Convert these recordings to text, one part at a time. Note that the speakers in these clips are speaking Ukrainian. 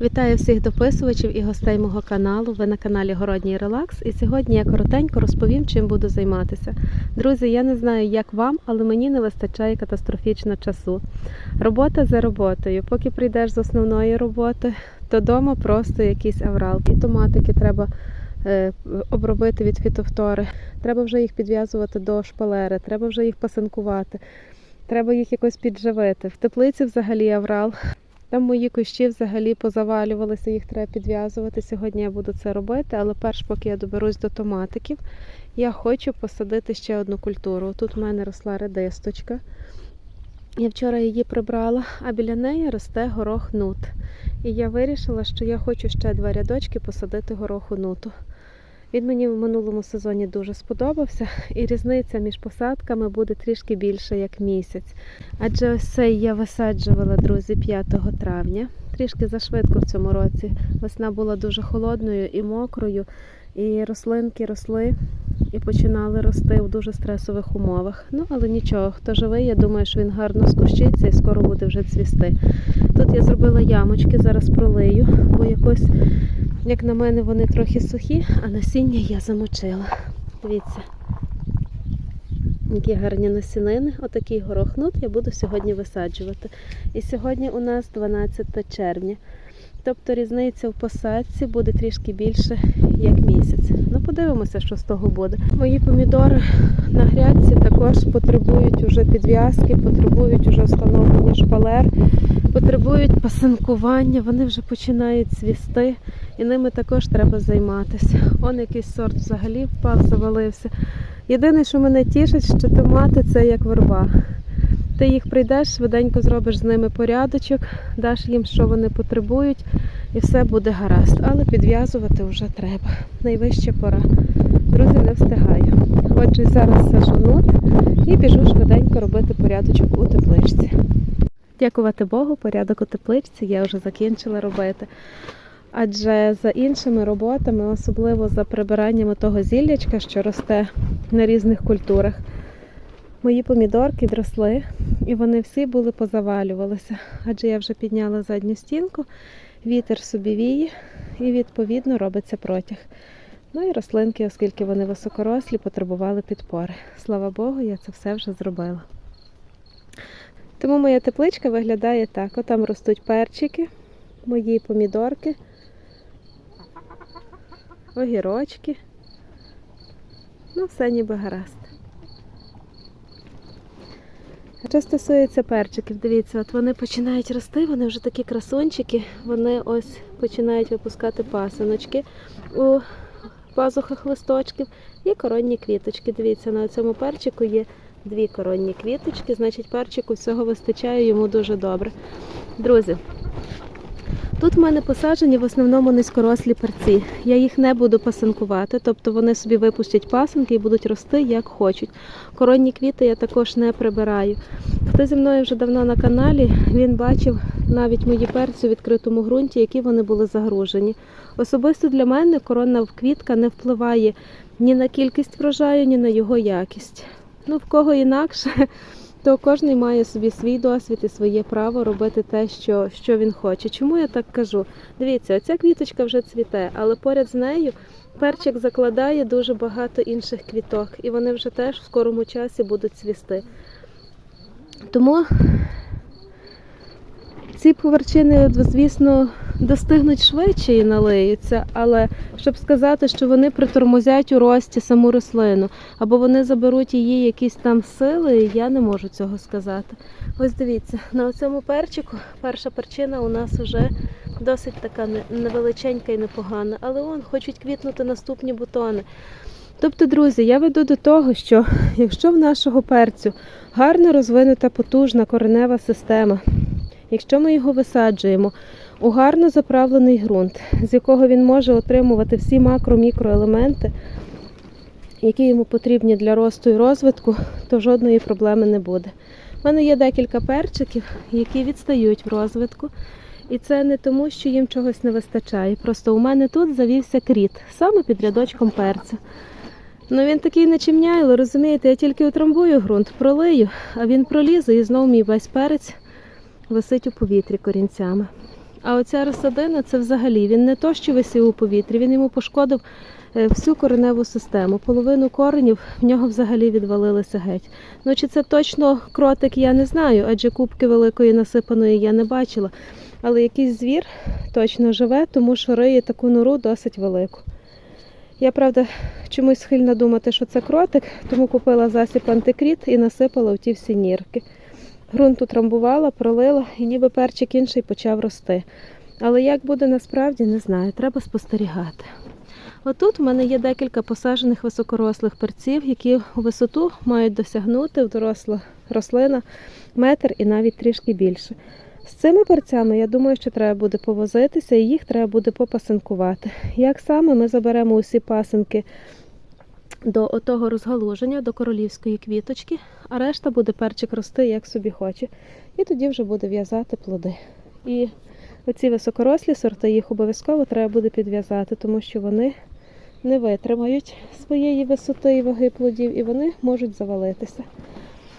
Вітаю всіх дописувачів і гостей мого каналу. Ви на каналі Городній Релакс. І сьогодні я коротенько розповім, чим буду займатися. Друзі, я не знаю, як вам, але мені не вистачає катастрофічно часу. Робота за роботою. Поки прийдеш з основної роботи, то вдома просто якийсь аврал. І томатики треба е, обробити від фітофтори. Треба вже їх підв'язувати до шпалери, треба вже їх пасинкувати. Треба їх якось підживити. В теплиці взагалі аврал. Там мої кущі взагалі позавалювалися, їх треба підв'язувати. Сьогодні я буду це робити, але перш поки я доберусь до томатиків, я хочу посадити ще одну культуру. Тут в мене росла редисточка. Я вчора її прибрала, а біля неї росте горох нут. І я вирішила, що я хочу ще два рядочки посадити гороху нуту. Він мені в минулому сезоні дуже сподобався, і різниця між посадками буде трішки більше, як місяць. Адже ось цей я висаджувала, друзі, 5 травня. Трішки зашвидко в цьому році. Весна була дуже холодною і мокрою, і рослинки росли і починали рости в дуже стресових умовах. Ну, але нічого, хто живий, я думаю, що він гарно скущиться і скоро буде вже цвісти. Тут я зробила ямочки, зараз пролию, бо якось, як на мене, вони трохи сухі, а насіння я замочила. Дивіться. Які гарні насінини. Отакий горохнут я буду сьогодні висаджувати. І сьогодні у нас 12 червня. Тобто різниця в посадці буде трішки більше, як місяць. Ну, подивимося, що з того буде. Мої помідори на грядці також потребують уже підв'язки, потребують уже встановлення шпалер, потребують пасинкування, вони вже починають цвісти, і ними також треба займатися. Он якийсь сорт взагалі впав, завалився. Єдине, що мене тішить, що томати це як верба. Ти їх прийдеш, швиденько зробиш з ними порядочок, даш їм, що вони потребують, і все буде гаразд. Але підв'язувати вже треба. Найвища пора. Друзі, не встигаю. Отже, зараз сажу і біжу швиденько робити порядочок у тепличці. Дякувати Богу, порядок у тепличці я вже закінчила робити. Адже за іншими роботами, особливо за прибиранням того зіллячка, що росте на різних культурах, мої помідорки відросли і вони всі були позавалювалися. Адже я вже підняла задню стінку, вітер собі віє і відповідно робиться протяг. Ну і рослинки, оскільки вони високорослі, потребували підпори. Слава Богу, я це все вже зробила. Тому моя тепличка виглядає так. Отам ростуть перчики, мої помідорки, огірочки. Ну, все ніби гаразд. Що стосується перчиків, дивіться, от вони починають рости, вони вже такі красунчики, вони ось починають випускати пасиночки у пазухах листочків і коронні квіточки. Дивіться, на цьому перчику є дві коронні квіточки, значить перчику всього вистачає йому дуже добре. Друзі, Тут в мене посаджені в основному низькорослі перці. Я їх не буду пасинкувати, тобто вони собі випустять пасинки і будуть рости як хочуть. Коронні квіти я також не прибираю. Хто зі мною вже давно на каналі, він бачив навіть мої перці у відкритому ґрунті, які вони були загружені. Особисто для мене коронна квітка не впливає ні на кількість врожаю, ні на його якість. Ну, в кого інакше то кожен має собі свій досвід і своє право робити те, що, що він хоче. Чому я так кажу? Дивіться, оця квіточка вже цвіте, але поряд з нею перчик закладає дуже багато інших квіток, і вони вже теж в скорому часі будуть цвісти. Тому ці поверчини, звісно, достигнуть швидше і налиються, але щоб сказати, що вони притормозять у рості саму рослину, або вони заберуть її якісь там сили, я не можу цього сказати. Ось дивіться, на цьому перчику перша перчина у нас вже досить така невеличенька і непогана, але вон хочуть квітнути наступні бутони. Тобто, друзі, я веду до того, що якщо в нашого перцю гарно розвинута потужна коренева система, якщо ми його висаджуємо у гарно заправлений ґрунт, з якого він може отримувати всі макро-мікроелементи, які йому потрібні для росту і розвитку, то жодної проблеми не буде. У мене є декілька перчиків, які відстають в розвитку. І це не тому, що їм чогось не вистачає. Просто у мене тут завівся кріт, саме під рядочком перця. Ну він такий нечимняйло, розумієте, я тільки утрамбую ґрунт, пролию, а він пролізе і знову мій весь перець висить у повітрі корінцями. А оця розсадина це взагалі він не то, що висів у повітрі, він йому пошкодив е, всю кореневу систему. Половину коренів в нього взагалі відвалилися геть. Ну чи це точно кротик, я не знаю, адже кубки великої насипаної я не бачила. Але якийсь звір точно живе, тому що риє таку нору досить велику. Я, правда, чомусь схильна думати, що це кротик, тому купила засіб антикріт і насипала в ті всі нірки. Грунт утрамбувала, пролила і ніби перчик інший почав рости. Але як буде насправді, не знаю, треба спостерігати. Отут в мене є декілька посаджених високорослих перців, які у висоту мають досягнути доросла рослина метр і навіть трішки більше. З цими перцями, я думаю, що треба буде повозитися і їх треба буде попасинкувати. Як саме ми заберемо усі пасинки до отого розгалуження, до королівської квіточки, а решта буде перчик рости, як собі хоче. І тоді вже буде в'язати плоди. І оці високорослі сорти їх обов'язково треба буде підв'язати, тому що вони не витримають своєї висоти і ваги плодів, і вони можуть завалитися.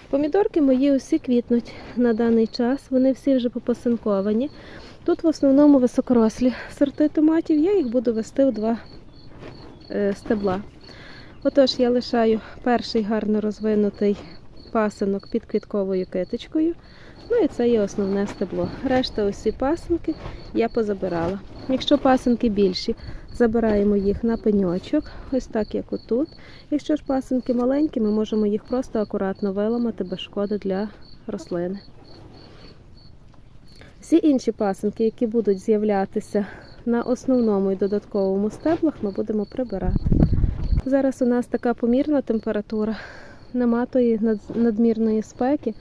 Помідорки мої усі квітнуть на даний час, вони всі вже попасинковані. Тут в основному високорослі сорти томатів, я їх буду вести в два е, стебла. Отож, я лишаю перший гарно розвинутий пасинок під квітковою китичкою. Ну і це є основне стебло. Решта усі пасинки я позабирала. Якщо пасинки більші, забираємо їх на пеньочок, ось так як отут. Якщо ж пасинки маленькі, ми можемо їх просто акуратно виламати без шкоди для рослини. Всі інші пасинки, які будуть з'являтися на основному і додатковому стеблах, ми будемо прибирати. Зараз у нас така помірна температура, нема тої надмірної спеки,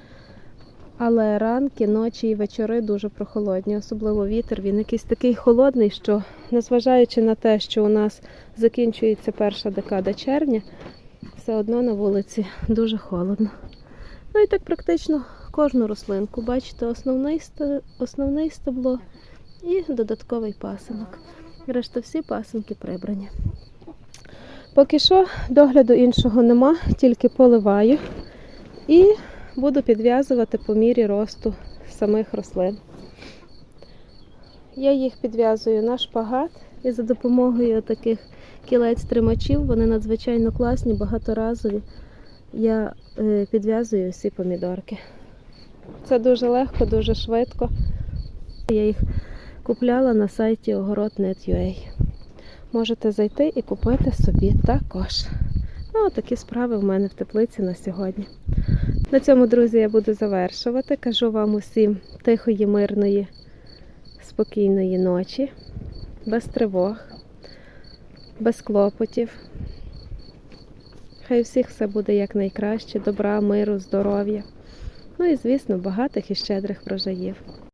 але ранки, ночі і вечори дуже прохолодні, особливо вітер. Він якийсь такий холодний, що незважаючи на те, що у нас закінчується перша декада червня, все одно на вулиці дуже холодно. Ну і так практично кожну рослинку. Бачите, основний, основний стебло і додатковий пасинок. Решта всі пасинки прибрані. Поки що догляду іншого нема, тільки поливаю і буду підв'язувати по мірі росту самих рослин. Я їх підв'язую на шпагат і за допомогою таких кілець-тримачів, вони надзвичайно класні, багаторазові. Я е, підв'язую всі помідорки. Це дуже легко, дуже швидко. Я їх купляла на сайті огород.net.ua. Можете зайти і купити собі також. Ну, такі справи в мене в теплиці на сьогодні. На цьому, друзі, я буду завершувати. Кажу вам усім тихої, мирної, спокійної ночі, без тривог, без клопотів. Хай у всіх все буде якнайкраще, добра, миру, здоров'я. Ну і, звісно, багатих і щедрих врожаїв.